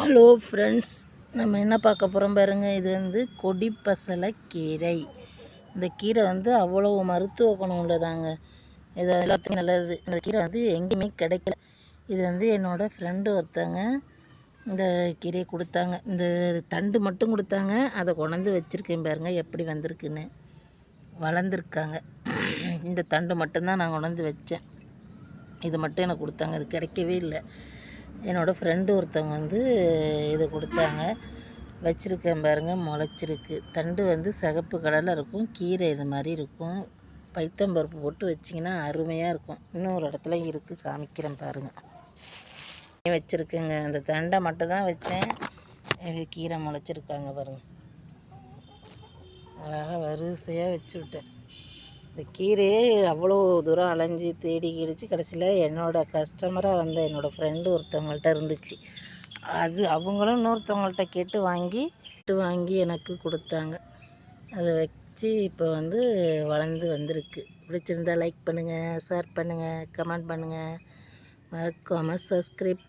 Hello friends நம்ம என்ன பார்க்க போகிறோம் பாருங்க. இது வந்து கொடி பசலை கீரை. இந்த கீரை வந்து அவ்வளோ மருத்துவ குணம் உள்ளதாங்க. இது எல்லாத்துக்கும் நல்லது. இந்த கீரை வந்து எங்கேயுமே கிடைக்கல. இது வந்து என்னோடய ஃப்ரெண்டு ஒருத்தங்க இந்த கீரையை கொடுத்தாங்க. இந்த தண்டு மட்டும் கொடுத்தாங்க. அதை கொண்டாந்து வச்சுருக்கேன் பாருங்கள் எப்படி வந்திருக்குன்னு. வளர்ந்துருக்காங்க. இந்த தண்டு மட்டும்தான் நான் கொண்டாந்து வச்சேன். இது மட்டும் எனக்கு கொடுத்தாங்க. அது கிடைக்கவே இல்லை. என்னோடய ஃப்ரெண்டு ஒருத்தவங்க வந்து இது கொடுத்தாங்க. வச்சுருக்கேன் பாருங்கள் முளைச்சிருக்கு. தண்டு வந்து சிகப்பு கலரில் இருக்கும். கீரை இது மாதிரி இருக்கும். பைத்தம்பருப்பு போட்டு வச்சிங்கன்னா அருமையாக இருக்கும். இன்னொரு இடத்துல இருக்குது காமிக்கிறேன் பாருங்கள் வச்சுருக்கேங்க. அந்த தண்டை மட்டும் தான் வச்சேன். கீரை முளைச்சிருக்காங்க பாருங்கள் அழகாக வரிசையாக வச்சு விட்டேன். இந்த கீரையே அவ்வளோ தூரம் அலைஞ்சி தேடி கிடிச்சு கடைசியில் என்னோடய கஸ்டமராக வந்த என்னோடய ஃப்ரெண்டு ஒருத்தவங்கள்ட்ட இருந்துச்சு. அது அவங்களும் இன்னொருத்தவங்கள்ட்ட கேட்டு வாங்கி கேட்டு வாங்கி எனக்கு கொடுத்தாங்க. அதை வச்சு இப்போ வந்து வளர்ந்து வந்திருக்கு. பிடிச்சிருந்தா லைக் பண்ணுங்கள் ஷேர் பண்ணுங்கள் கமெண்ட் பண்ணுங்கள் மறக்காமல் சப்ஸ்கிரைப்